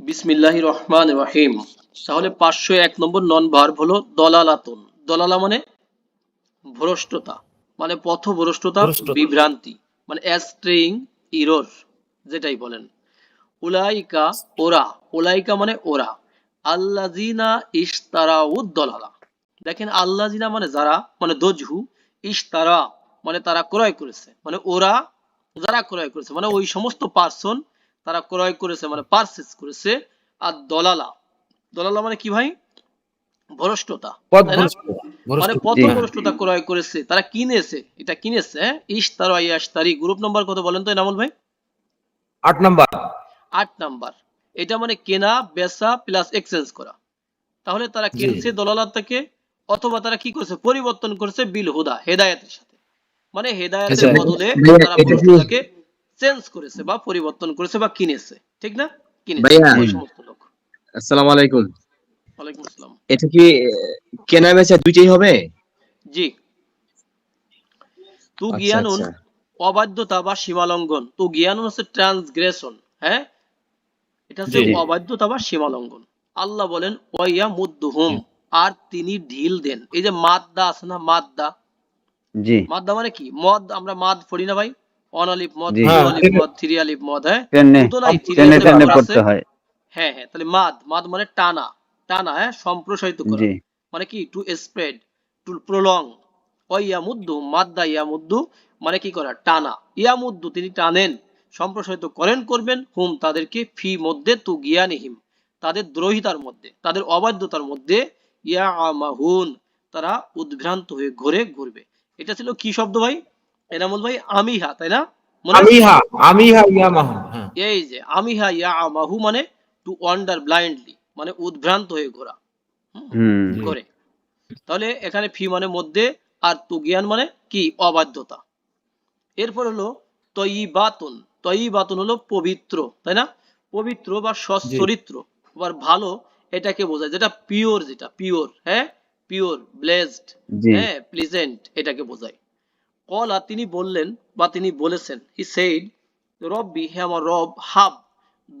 বিসমিল্লাহ রহমান রহিম তাহলে পাঁচশো এক নম্বর নন ভার্ব হলো দলালাতুন। দলালা মানে ভ্রষ্টতা মানে পথভ্রষ্টতা ভ্রষ্টতা। বিভ্রান্তি মানে অ্যাস্ট্রিং ইরোর যেটাই বলেন। উলাইকা ওরা উলাইকা মানে ওরা। আল্লাজিনা ইশতারাউদ দলালা। দেখেন আল্লাজিনা মানে যারা মানে দজহু ইশতারা মানে তারা ক্রয় করেছে। মানে ওরা যারা ক্রয় করেছে মানে ওই সমস্ত পার্সন তারা ক্রয় করেছে মানে পারচেজ করেছে আর দলালা। দলালা মানে কি ভাই? ভ্রষ্টতা। মানে ভ্রষ্টতা। পথভ্রষ্টতা ক্রয় করেছে তারা কিনেছে এটা কিনেছে ইশতারা ইয়াশতারি গ্রুপ নাম্বার কত বলেন তো এনামুল ভাই? আট নাম্বার। আট নাম্বার। এটা মানে কেনা বেচা প্লাস এক্সচেঞ্জ করা। তাহলে তারা। কিনছে দলালার থেকে অথবা তারা কি করেছে? পরিবর্তন করেছে বিল হুদা হেদায়েতের সাথে। মানে হেদায়েতের আচ্ছা। বদলে তারা কি- বস্তুটাকে চেঞ্জ করেছে বা পরিবর্তন করেছে বা কিনেছে ঠিক না? কিনেছে। ওই সমস্ত লোক। আসসালামু আলাইকুম। ওয়ালাইকুম আসসালাম। এটা কি কেনা বেচা দুইটাই হবে? জি। তু আচ্ছা, জ্ঞানুন আচ্ছা। অবাধ্যতা বা সীমালঙ্ঘন। তু জ্ঞানুন হচ্ছে ট্রান্সগ্রেশন হ্যাঁ? এটা হচ্ছে অবাধ্যতা বা সীমালঙ্ঘন। আল্লাহ বলেন ওয়াইয়া মুদ্দুহুম আর তিনি ঢিল দেন। এই যে মাদ্দা আছে না মাদ্দা? জি। মাদ্দা মানে কি? মদ আমরা মাদ পড়ি না ভাই? অনালিপ মদ। মদ থ্রি আলিফ মদ হ্যাঁ। হয়? হ্যাঁ। হ্যাঁ তাহলে মাদ মাদ মানে টানা। টানা হ্যাঁ সম্প্রসারিত করা। মানে কি? টু স্প্রেড টু প্রলং ইয়ামুদ্দু মাদ্দা ইয়ামুদ্দু মানে কি করা? টানা। ইয়ামুদ্দু তিনি টানেন সম্প্রসারিত করেন করবেন হুম তাদেরকে ফি মধ্যে তু জ্ঞানহীম তাদের দ্রোহিতার মধ্যে তাদের অবাধ্যতার মধ্যে ইয়া আমাহুন তারা উদ্ভ্রান্ত হয়ে ঘুরে ঘুরবে। এটা ছিল কি শব্দ ভাই? এনামুল ভাই আমিহা তাই না? আমিহা আমিহা ইয়ামাহা হ্যাঁ। এই যে আমিহা ইয়া আমাহু মানে টু ওয়ান্ডার ব্লাইন্ডলি মানে উদ্ভ্রান্ত হয়ে ঘোরা করে তাহলে এখানে ফি মানে মধ্যে আর তুগিয়ান মানে কি? অবাধ্যতা। এরপর হলো তয়িবাতুন তয়িবাতুন হলো পবিত্র তাই না? পবিত্র বা সচ্চরিত্র আবার ভালো এটাকে বোঝায় যেটা পিওর যেটা পিওর হ্যাঁ? পিওর ব্লেসড হ্যাঁ প্লিজেন্ট এটাকে বোঝায়। কলা তিনি বললেন বা তিনি বলেছেন হি সেইড রব্বি হে আমার রব হাব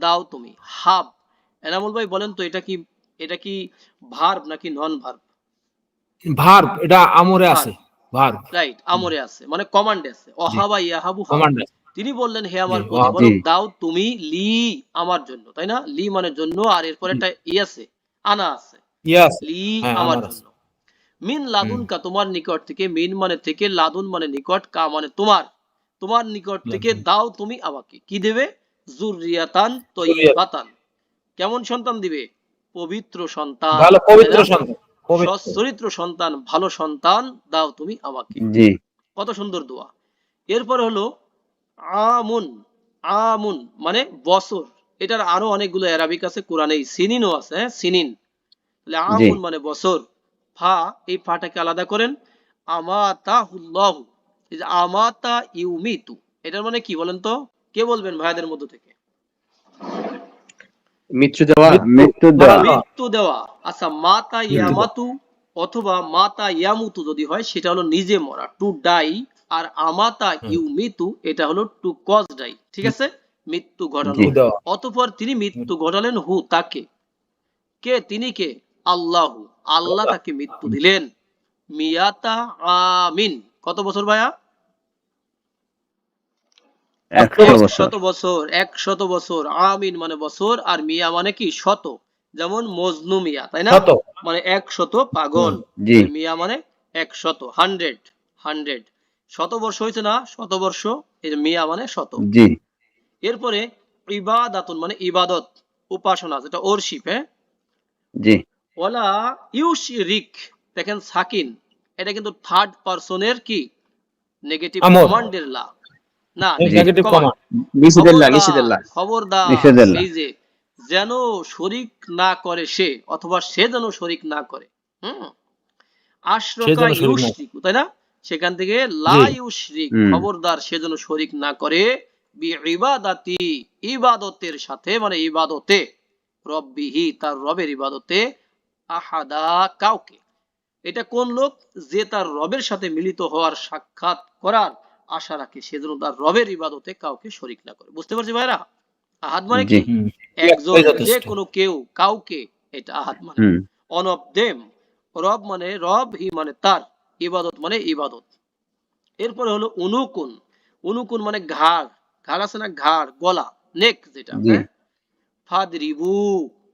দাও তুমি হাব। এনামুল ভাই বলেন তো এটা কি এটা কি ভার্ব নাকি নন ভার্ব ভার্ব এটা আমরে আছে ভার্ব রাইট আমরে আছে মানে কমান্ডে আছে। অহাবা ইয়াহাবু হাব। কমান্ডার তিনি বললেন হে আমার প্রতিপালক দাও তুমি লি আমার জন্য। তাই না? লি মানে জন্য আর এরপর একটা ই আছে আনা আছে। লি হ্যাঁ, আমার জন্য। মিন লাদুন কা তোমার নিকট থেকে মিন মানে থেকে লাদুন মানে নিকট কা মানে তোমার। তোমার নিকট থেকে দাও তুমি আমাকে। কি দেবে? জুরিয়াতান তৈবাতান। কেমন সন্তান দিবে? পবিত্র সন্তান। ভালো পবিত্র সন্তান পবিত্র। সচ্চরিত্র সন্তান ভালো সন্তান দাও তুমি আমাকে। জি। কত সুন্দর দোয়া। এরপর হলো আমুন আমুন মানে বছর এটার আরও অনেকগুলো অ্যারাবিক আছে কোরআনে সিনিনও আছে হ্যাঁ? সিনিন। তাহলে আমুন মানে বছর ফা এই ফাটাকে আলাদা করেন। আমাতা হুল্লাহ এই যে আমাতা ইউমিতু এটার মানে কি বলেন তো? কে বলবেন ভাইদের মধ্য থেকে? মৃত্যু দেওয়া। মৃত্যু দেওয়া। মৃত্যু দেওয়া। আচ্ছা মাতা ইয়ামাতু অথবা মাতা ইয়ামুতু যদি হয় সেটা হলো নিজে মরা টু ডাই আর আমাতা ইউমিতু এটা হলো টু কজ ডাই ঠিক আছে? মৃত্যু ঘটানো। অতঃপর তিনি মৃত্যু ঘটালেন হু তাকে। কে? তিনি কে? আল্লাহ। আল্লাহ তাকে মৃত্যু দিলেন। মিয়াতা আমিন। কত বছর ভাইয়া? শত বছর। এক শত বছর। আমিন মানে বছর আর মিয়া মানে কি? শত। যেমন মজনু মিয়া তাই না? মানে এক শত পাগল মিয়া মানে এক শত হান্ড্রেড হান্ড্রেড। শত বর্ষ হয়েছে না? শত বর্ষ। এই মিয়া মানে শত। জি। এরপরে ইবাদাতুন মানে ইবাদত উপাসনা যেটা ওরশিপ হ্যাঁ? জি। ওলা ইউশরিক দেখেন সাকিন এটা কিন্তু থার্ড পারসনের কি? নেগেটিভ। কমান্ডের লা। না নেগেটিভ কমান্ড নিষেধাল্লাহ খবরদার, নিষেধাল্লাহ খবরদার নিষেধাল্লাহ। এই যে যেন শরিক না করে সে অথবা সে যেন শরিক না করে হুম? আশ্রকা ইউশরিকু তাই না? সেখান থেকে লা ইউশরিক খবরদার সে যেন শরিক না করে বি ইবাদাতি ইবাদতের সাথে মানে ইবাদতে রব্বিহি তার রবের ইবাদতে আহাদা কাউকে। এটা কোন লোক? যে তার রবের সাথে মিলিত হওয়ার সাক্ষাৎ করার আশা রাখে সে যেন তার রবের ইবাদতে কাউকে শরিক না করে। বুঝতে পারছি ভাইরা আহাদ মানে কি? একজন যে কোনো কেউ কাউকে এটা আহাদ মানে। One of them. রব মানে রব হি মানে তার। ইবাদত মানে ইবাদত। এরপরে হলো অনুকুন অনুকুন মানে ঘাড়। ঘাড় আছে না? ঘাড় গলা নেক যেটা। হ্যাঁ? ফাদরিবু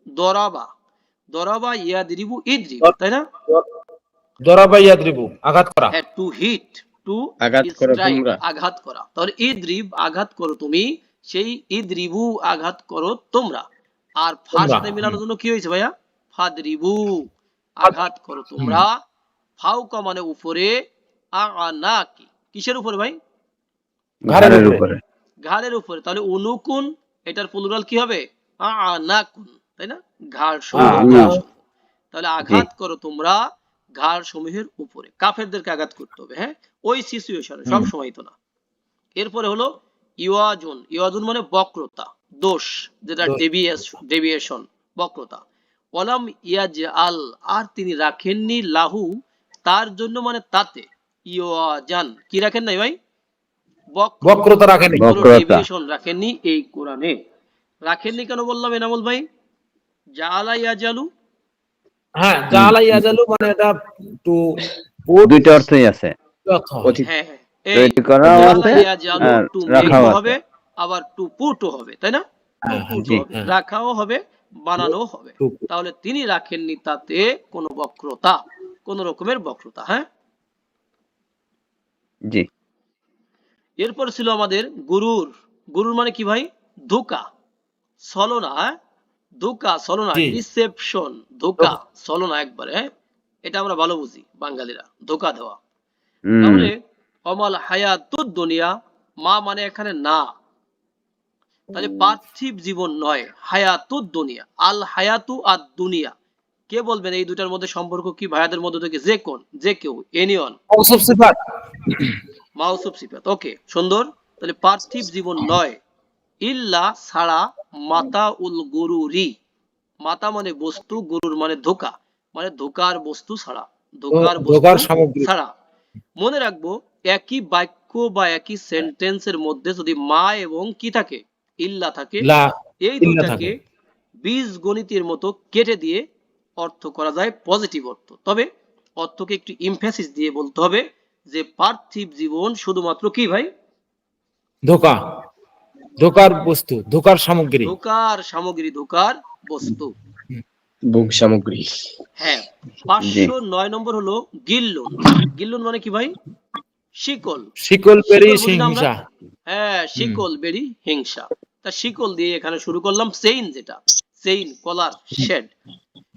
দরাবা। দরাবা ইয়াদরিবু ইদরিব তাই না? দরাবা ইয়াদরিবু আঘাত করা। হ্যাঁ টু হিট টু আঘাত করো তোমরা। আঘাত করা। তাহলে ইদরিব আঘাত করো তুমি সেই ইদরিবু আঘাত করো তোমরা। আর ফার সাথে মিলানোর জন্য কি হয়েছে ভাইয়া? ফাদরিবু আঘাত করো তোমরা। ফাউকা মানে উপরে আনাকি কিসের উপরে ভাই? ঘাড়ের উপরে। ঘাড়ের উপরে। তাহলে অনুকুন এটার প্লুরাল কি হবে? আনাকুন তাই না? ঘাড়। তাহলে আঘাত করো তোমরা ঘাড় সমূহের উপরে। কাফেরদেরকে আঘাত করতে হবে হ্যাঁ? ওই সিচুয়েশনে সব সময় তো না। এরপরে হলো ইওয়াজুন। ইওয়াজুন মানে বক্রতা দোষ যেটা। ডেভিয়েশন বক্রতা। ওয়ালাম ইয়াজ আল আর তিনি রাখেননি লাহু তার জন্য মানে তাতে ইওয়াজান। কি রাখেন নাই ভাই? বক্রতা রাখেনি বক- কোনো বক্রতা। deviation রাখেননি এই কোরআনে। রাখেননি কেন বললাম এনামুল ভাই? জালা ইয়াজালু হ্যাঁ জালা ইয়াজালু মানে এটা টু দুইটা অর্থই আছে। হ্যাঁ। হ্যাঁ তৈরি করা আছে। হবে আবার টু পুটও হবে তাই না? হ্যাঁ, হ্যাঁ, হ্যাঁ। রাখাও হবে বানানো হবে। তাহলে তিনি রাখেননি তাতে কোনো বক্রতা কোন রকমের বক্রতা হ্যাঁ? জি। এরপর ছিল আমাদের গুরুর। গুরুর মানে কি ভাই? ধোকা ছলনা হ্যাঁ? ধোকা ছলনা। ডিসেপশন ধোকা ছলনা একবারে হ্যাঁ? এটা আমরা ভালো বুঝি বাঙালিরা ধোকা দেওয়া। তাহলে অমাল হায়াতুদ দুনিয়া মা মানে এখানে না। তাহলে পার্থিব জীবন নয় হায়াতুদ দুনিয়া। আল হায়াতু আর দুনিয়া। কে বলবেন এই দুটার মধ্যে সম্পর্ক কি? ভাইয়াদের মধ্যে থেকে যে কোন যে কেউ এনিয়ন মৌসুফ সিফাত। মাউসুফ সিফাত ওকে সুন্দর। তাহলে পার্থিব জীবন নয় ইল্লা ছাড়া মাতা উল গুরুরি। মাতা মানে বস্তু গুরুর মানে ধোকা। মানে ধোকার বস্তু ছাড়া ধোকার বস্তু ছাড়া। মনে রাখব একই বাক্য বা একই সেন্টেন্সের মধ্যে যদি মা এবং কি থাকে ইল্লা থাকে এই দুটাকে বীজ গণিতের মতো কেটে দিয়ে অর্থ করা যায় পজিটিভ অর্থ। তবে অর্থকে একটু ইমফেসিস দিয়ে বলতে হবে যে পার্থিব জীবন শুধুমাত্র কি ভাই? ধোকা। ধোকার বস্তু ধোকার সামগ্রী। ধোকার সামগ্রী ধোকার বস্তু। বুক সামগ্রী। হ্যাঁ পাঁচশো নয় নম্বর হলো গিল্লুন গিল্লুন মানে কি ভাই? শিকল। শিকল আমরা? হিংসা। হ্যাঁ শিকল বেরি হিংসা। তা শিকল দিয়ে এখানে শুরু করলাম সেইন যেটা। সেইন কলার শেড।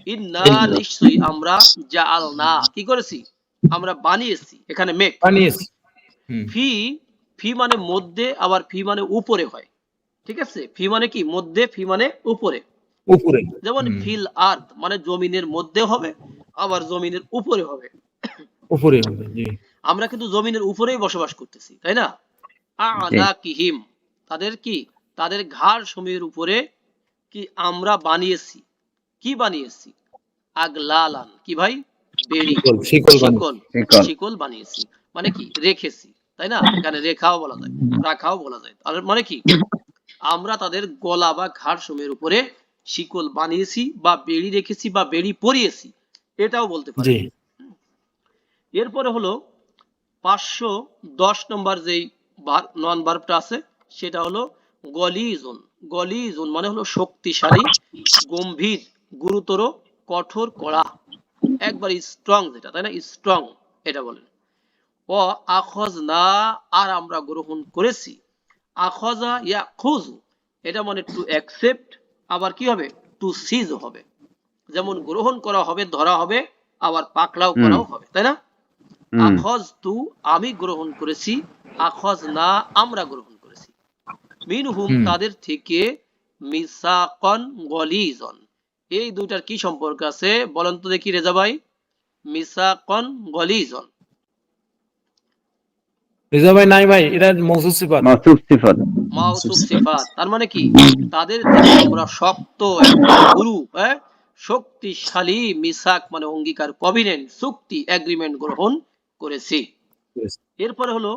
ইন্না নিশ্চয়ই আমরা জাল না কি করেছি? আমরা বানিয়েছি। এখানে মেক বানিয়েছি। ফি ফি মানে মধ্যে আবার ফি মানে উপরে হয়। ঠিক আছে? ফি মানে কি? মধ্যে ফি মানে উপরে। উপরে। যেমন ফিল আর্থ মানে জমিনের মধ্যে হবে আবার জমিনের উপরে হবে। উপরে হবে জি। আমরা কিন্তু জমিনের উপরেই বসবাস করতেছি তাই না? আদা কিহিম তাদের কি? তাদের ঘাড় সময়ের উপরে কি আমরা বানিয়েছি? কি বানিয়েছি? আগলালান। কি ভাই? বেড়ি। শিকল। শিকল বানিয়েছি। মানে কি? রেখেছি। তাই না? এখানে রেখাও বলা যায় রাখাও বলা যায়। তার মানে কি? আমরা তাদের গলা বা ঘাড় সময়ের উপরে শিকল বানিয়েছি বা বেড়ি রেখেছি বা বেড়ি পরিয়েছি এটাও বলতে পারি। এরপরে হলো পাঁচশো দশ নম্বর যেই নন ভার্বটা আছে সেটা হলো গলিজুন। গলিজুন মানে হলো শক্তিশালী গম্ভীর গুরুতর কঠোর কড়া। একবার স্ট্রং যেটা তাই না? স্ট্রং এটা বলেন। ও আখজ না আর আমরা গ্রহণ করেছি। আখজা ইয়া খুজু এটা মানে টু অ্যাকসেপ্ট আবার কি হবে? টু সিজ হবে। যেমন গ্রহণ করা হবে ধরা হবে আবার পাকড়াও করাও হবে তাই না? আখজ তু আমি গ্রহণ করেছি আখজ না আমরা গ্রহণ করেছি। মিন হুম। তাদের থেকে মিসাকন গলিজন। এই দুইটার কি সম্পর্ক আছে? বলেন তো দেখি রেজা ভাই। মিসাকন গলিজন। রেজা ভাই নাই ভাই এটা মৌসুফ সিফাত। মাসুফ সিফাত। সিফাত। তার মানে কি? তাদের থেকে আমরা শক্ত গুরু হ্যাঁ? শক্তিশালী মিসাক মানে অঙ্গীকার কভিনেন্ট চুক্তি এগ্রিমেন্ট গ্রহণ করেছি। এরপরে হলো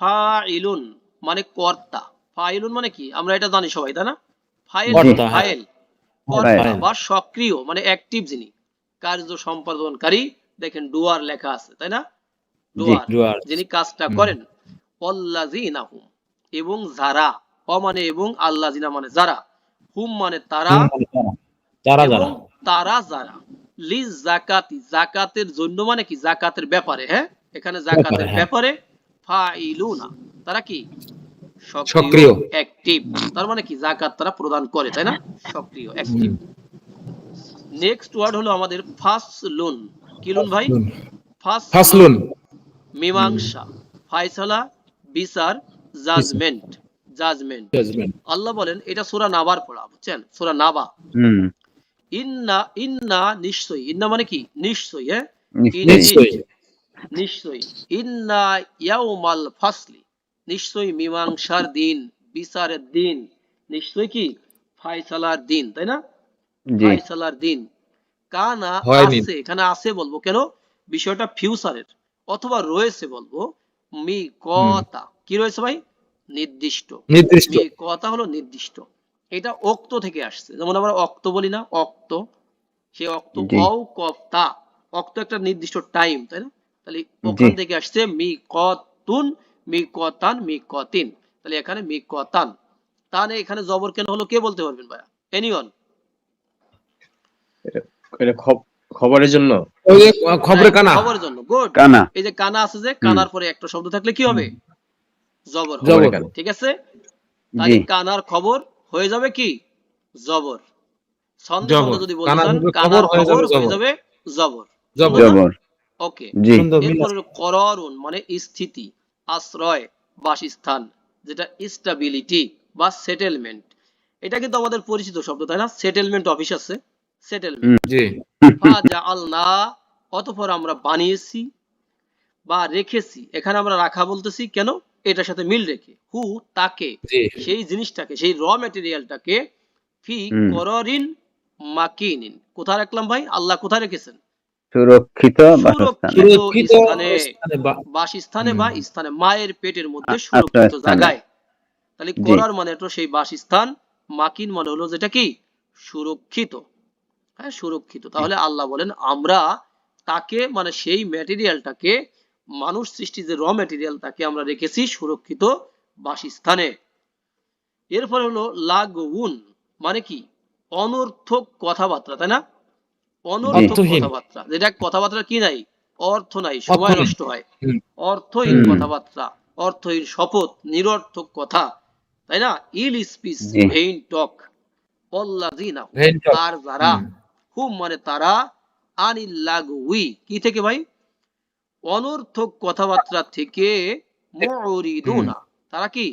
ফাইলুন মানে কর্তা। ফাইলুন মানে কি? আমরা এটা জানি সবাই তাই না? ফাইল হ্যাঁ। ফাইল। কর্তা বা সক্রিয় মানে অ্যাক্টিভ যিনি। কার্য সম্পাদনকারী দেখেন ডুয়ার লেখা আছে তাই না? ডুয়ার। যিনি কাজটা করেন। এবং যারা অ মানে এবং আল্লাযিনা মানে যারা। হুম মানে তারা যারা। যারা তারা যারা। লিজ জাকাতি জাকাতের জন্য মানে কি? জাকাতের ব্যাপারে হ্যাঁ? এখানে জাকাতের ব্যাপারে, হ্যাঁ। ব্যাপারে ফাইলুনা তারা কি? সক্রিয়। অ্যাক্টিভ তার মানে কি? জাকাত তারা প্রদান করে তাই না? সক্রিয় অ্যাক্টিভ নেক্সট ওয়ার্ড হলো আমাদের ফাসলুন। কি লুন ভাই? ফাসলুন। ফাসলুন। মীমাংসা। ফায়সালা বিচার জাজমেন্ট জাজমেন্ট আল্লাহ বলেন এটা সূরা নাবার পড়া বুঝছেন? সূরা নাবা। ইন্না ইন্না নিশ্চয়ই। ইন্না মানে কি? নিশ্চয়ই হ্যাঁ? নিশ্চয়ই। ইন্না ইয়াউমাল ফাসলি। নিশ্চয়ই মীমাংসার দিন বিচারের দিন। নিশ্চয়ই কি? ফায়সালার দিন তাই না? জি। ফায়সালার দিন। কানা। আছে এখানে আছে বলব কেন? বিষয়টা ফিউচারের অথবা রয়েছে বলব। মি কথা কি রয়েছে ভাই? নির্দিষ্ট। নির্দিষ্ট। মি হলো নির্দিষ্ট। এটা অক্ত থেকে আসছে। যেমন আমরা অক্ত বলি না অক্ত। সে অক্ত অক্ত একটা নির্দিষ্ট টাইম তাই না? তাহলে ওখান থেকে আসছে মি কতুন মি কতান মি কতিন তাহলে এখানে মি কতান তাহলে এখানে জবর কেন হলো কে বলতে পারবেন ভাইয়া? এনিওয়ান এটা খব- খবরের জন্য? ওই যে খবরে কানা। খবরের জন্য গুড কানা। এই যে কানা আছে যে কানার পরে একটা শব্দ থাকলে কি হবে? জবর হবে। জবর। ঠিক আছে? তাহলে কানার খবর হয়ে যাবে কি? জবর। ছন্দে জবর। যদি বলতে কানার চান খবর কানার হয়ে খবর যাবে হয়ে জবর। যাবে জবর। ওকে জি। এরপর হলো কররুন মানে স্থিতি আশ্রয় বাসস্থান যেটা স্টেবিলিটি বা সেটেলমেন্ট এটা কিন্তু আমাদের পরিচিত শব্দ তাই না? সেটেলমেন্ট অফিস আছে। সেটেলমেন্ট। জি। আলনা অতঃপর আমরা বানিয়েছি বা রেখেছি। এখানে আমরা রাখা বলতেছি কেন? এটার সাথে মিল রেখে। হু তাকে। সেই জিনিসটাকে সেই র ম্যাটেরিয়ালটাকে ফি কররিন মাকিনিন। কোথায় রাখলাম ভাই? আল্লাহ কোথায় রেখেছেন? সুরক্ষিত বাসস্থান। বা- বাসস্থানে বা স্থানে মায়ের পেটের মধ্যে সুরক্ষিত জায়গায়। তাহলে। করার মানে তো সেই বাসস্থান। মাকিন মানে হলো যেটা কি? সুরক্ষিত। হ্যাঁ সুরক্ষিত। তাহলে আল্লাহ বলেন আমরা তাকে মানে সেই ম্যাটেরিয়ালটাকে মানুষ সৃষ্টি যে র ম্যাটেরিয়াল তাকে আমরা রেখেছি সুরক্ষিত বাসস্থানে। এরপরে হলো লাগুন মানে কি? অনর্থক কথাবার্তা তাই না? অনর্থক কথাবার্তা। যেটা কথাবার্তা কি নাই? অর্থ নাই সময় নষ্ট হয়। অর্থহীন কথাবার্তা অর্থহীন শপথ নিরর্থক কথা তাই না? Ill speech vain talk talk। আর যারা হুম। মানে তারা আনিল লাগুই কি থেকে ভাই? অনর্থক কথাবার্তা থেকে মুরিদুনা তারা কি?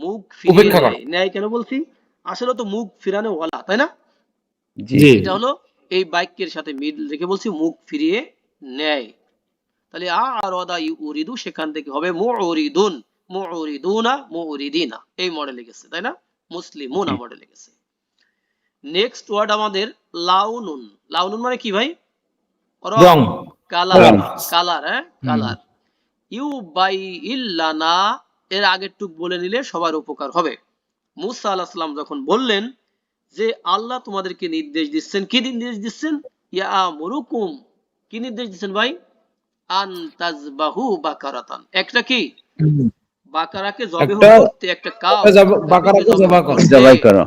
মুখ ফিরিয়ে নেয়। কেন বলছি? আসলে তো মুখ ফিরানো ওয়ালা তাই না? এটা হলো এই বাক্যের সাথে মিল রেখে বলছি মুখ ফিরিয়ে নেয়। তাহলে আর অদা উরিদু সেখান থেকে হবে মুরিদুন মুরিদুনা মুরিদিনা এই মডেলে গেছে তাই না? মুসলিমুনা মডেলে গেছে। নেক্সট ওয়ার্ড আমাদের লাউনুন লাউনুন মানে কি ভাই? রং। কালার। কালার হ্যাঁ? কালার। ইউ বাই ইল্লানা এর বলে নিলে সবার উপকার হবে। মুসা আলাহ সাল্লাম যখন বললেন যে আল্লাহ তোমাদেরকে নির্দেশ দিচ্ছেন কি নির্দেশ দিচ্ছেন? ইয়া মুরুকুম। কি নির্দেশ দিচ্ছেন ভাই? আন তাজবাহু বাকারাতান। একটা কি? বাকারাকে জবেহ করতে একটা কাউ বাকারাকে জবাই করো।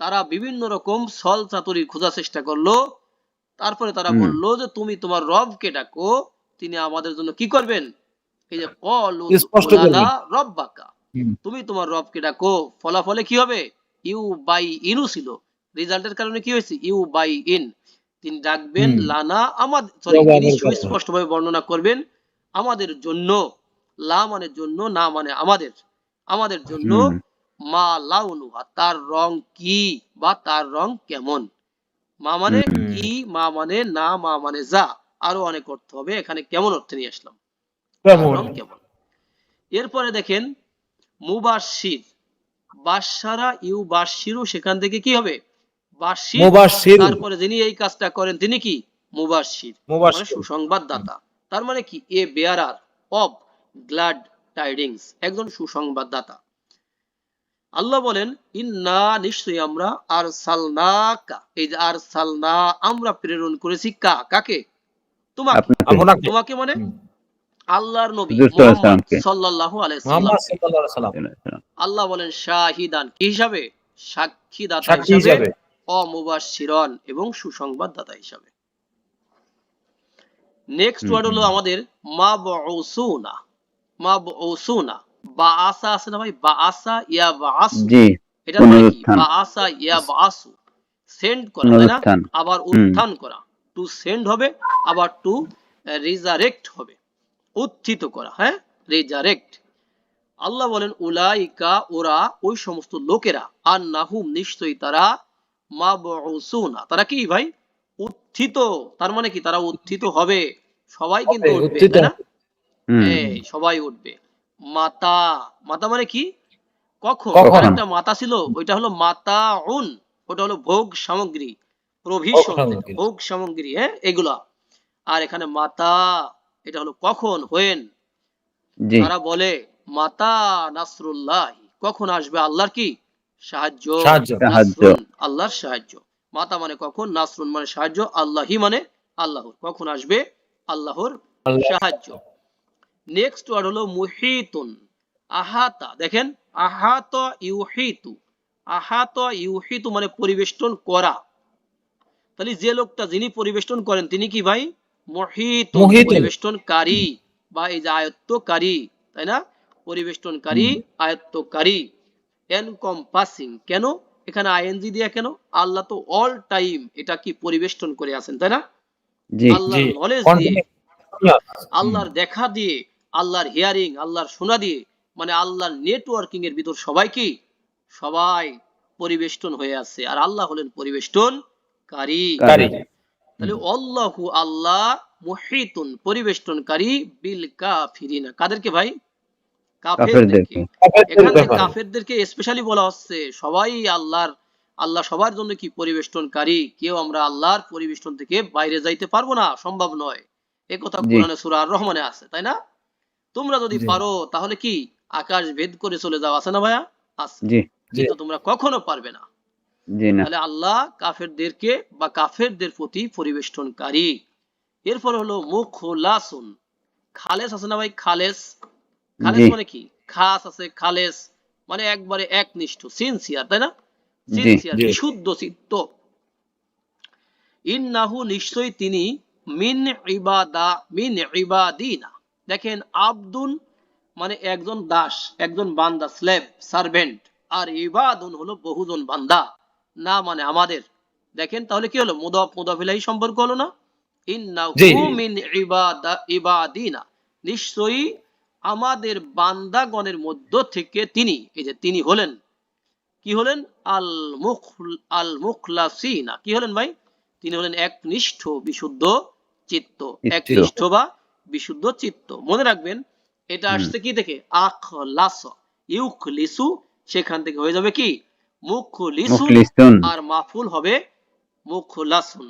তারা বিভিন্ন রকম ছল চাতুরি খোঁজার চেষ্টা করল তারপরে তারা। বলল যে তুমি তোমার রবকে ডাকো তিনি আমাদের জন্য কি করবেন এই যে কলু। রব্বাকা হুম। তুমি তোমার রবকে ডাকো ফলাফলে কি হবে ইউ বাই ইনু ছিল রেজাল্টের কারণে কি হয়েছে ইউ বাই ইন তিনি ডাকবেন। লানা আমাদের সরি তিনি কথা। সুস্পষ্ট ভাবে বর্ণনা করবেন আমাদের জন্য লা মানে জন্য না মানে আমাদের আমাদের জন্য। মা লাউনুহা তার রং কি বা তার রং কেমন? মা মানে কি মা মানে না মা মানে যা আরও অনেক অর্থ হবে এখানে কেমন অর্থ নিয়ে আসলাম? কেমন? রং কেমন? এরপরে দেখেন মুবাশির বাসারা ইউ বাশিরু সেখান থেকে কি হবে? মুবাশশির। তারপরে যিনি এই কাজটা করেন তিনি কি? মুবাশির মানে সুসংবাদদাতা। তার মানে কি? A bearer of glad tidings একজন সুসংবাদদাতা। আল্লাহ বলেন ইন্না নিশ্চয়ই আমরা আর সালনাকা এই যে আর সালনা আমরা প্রেরণ করেছি কা কাকে? তোমাকে। তোমাকে মানে? আল্লাহর নবী সাল্লাল্লাহু আলাইহি সাল্লাম আল্লাহ বলেন শাহিদান। কি হিসাবে? সাক্ষীদাতা সাক্ষী হিসাবে হিসাবে। অমুবাশিরন এবং সুসংবাদদাতা হিসাবে। নেক্সট ওয়ার্ড হলো আমাদের মা বউসুনা মা বউসুনা বা আসা আছে না ভাই? বা আসা ইয়া বা আসু জি এটা মানে। বা আসা ইয়া বা আসু সেন্ড করা তাই না? আবার উত্থান করা। টু সেন্ড হবে আবার টু রিজারেক্ট হবে। উত্থিত করা হ্যাঁ? রিজারেক্ট আল্লাহ বলেন উলাইকা ওরা ওই সমস্ত লোকেরা আর নাহুম নিশ্চয়ই তারা মা বউসুনা তারা কি ভাই? উত্থিত। তার মানে কি? তারা উত্থিত হবে। সবাই কিন্তু উঠবে এই সবাই উঠবে। মাতা মাতা মানে কি? কখন? একটা মাতা ছিল ওইটা হলো মাতা উন ওটা হলো ভোগ সামগ্রী প্রভিশন ভোগ সামগ্রী। হ্যাঁ এগুলা। আর এখানে মাতা এটা হলো কখন? হোয়েন। তারা বলে মাতা নাসরুল্লাহ। কখন আসবে? আল্লাহর কি? সাহায্য। আল্লাহর সাহায্য। মাতা মানে কখন? নাসরুন মানে সাহায্য আল্লাহি মানে আল্লাহর। কখন আসবে? আল্লাহর সাহায্য। নেক্সট ওয়ার্ড হলো মুহিতুন। আহাতা দেখেন আহাত ইউহিতু। আহাত ইউহিতু মানে পরিবেষ্টন করা। তাহলে যে লোকটা যিনি পরিবেষ্টন করেন তিনি কি ভাই? মহিত পরিবেষ্টনকারী বা এই যে আয়ত্তকারী তাই না? পরিবেষ্টনকারী আয়ত্তকারী। এনকম্পাসিং কেন? এখানে আইএনজি দিয়া কেন? আল্লাহ তো অল টাইম এটা কি পরিবেষ্টন করে আছেন তাই না? জি আল্লাহর নলেজ দিয়ে. আল্লাহর দেখা দিয়ে আল্লাহর হিয়ারিং আল্লাহর শোনা দিয়ে মানে আল্লাহর নেটওয়ার্কিং এর ভিতর সবাই কি? সবাই পরিবেষ্টন হয়ে আছে। আর আল্লাহ হলেন পরিবেষ্টন কারী। তাহলে অল্লাহু আল্লাহ মুহিতুন পরিবেষ্টনকারী বিল কাফিরিনা। কাদেরকে ভাই? কাফেরদেরকে। কাফেরদেরকে। এখানে কাফেরদেরকে স্পেশালি বলা হচ্ছে সবাই আল্লাহর আল্লাহ সবার জন্য কি পরিবেষ্টনকারী? কেউ আমরা আল্লাহর পরিবেষ্টন থেকে বাইরে যাইতে পারব না সম্ভব নয়। এ কথা কোরআনে সূরা আর রহমানে আছে তাই না? তোমরা যদি পারো তাহলে কি আকাশ ভেদ করে চলে যাও আছে না ভাইয়া? আছে। কিন্তু তোমরা কখনো পারবে না। তাহলে আল্লাহ কাফেরদেরকে বা কাফেরদের প্রতি পরিবেষ্টনকারী। এরপর হলো মুখলাসুন। খালেস আছে না ভাই? খালেস। খালেস মানে কি? খাস আছে খালেস। মানে একবারে একনিষ্ঠ সিনসিয়ার তাই না? সিনসিয়ার বিশুদ্ধ চিত্ত। ইন্নাহু নিশ্চয়ই তিনি মিন ইবাদা মিন ইবাদিনা। দেখেন আব্দুন মানে একজন দাস একজন বান্দা স্লেভ সার্ভেন্ট আর ইবাদুন হলো বহুজন বান্দা। না মানে আমাদের। দেখেন তাহলে কি হলো? মুদাফ মুদাফিলাহি সম্পর্ক হলো না? মিন ইবাদা ইবাদিনা। নিশ্চয়ই আমাদের বান্দাগণের মধ্য থেকে তিনি এই যে তিনি হলেন। কি হলেন? আল মুখ আল মুখলাসিনা। কি হলেন ভাই? তিনি হলেন একনিষ্ঠ বিশুদ্ধ চিত্ত। চিত্ত। একনিষ্ঠ বা বিশুদ্ধ চিত্ত। মনে রাখবেন এটা। আসছে কি থেকে? ইউখ লিসু সেখান থেকে হয়ে যাবে কি? মুখ লিসু আর মাফুল হবে মুখলাসুন।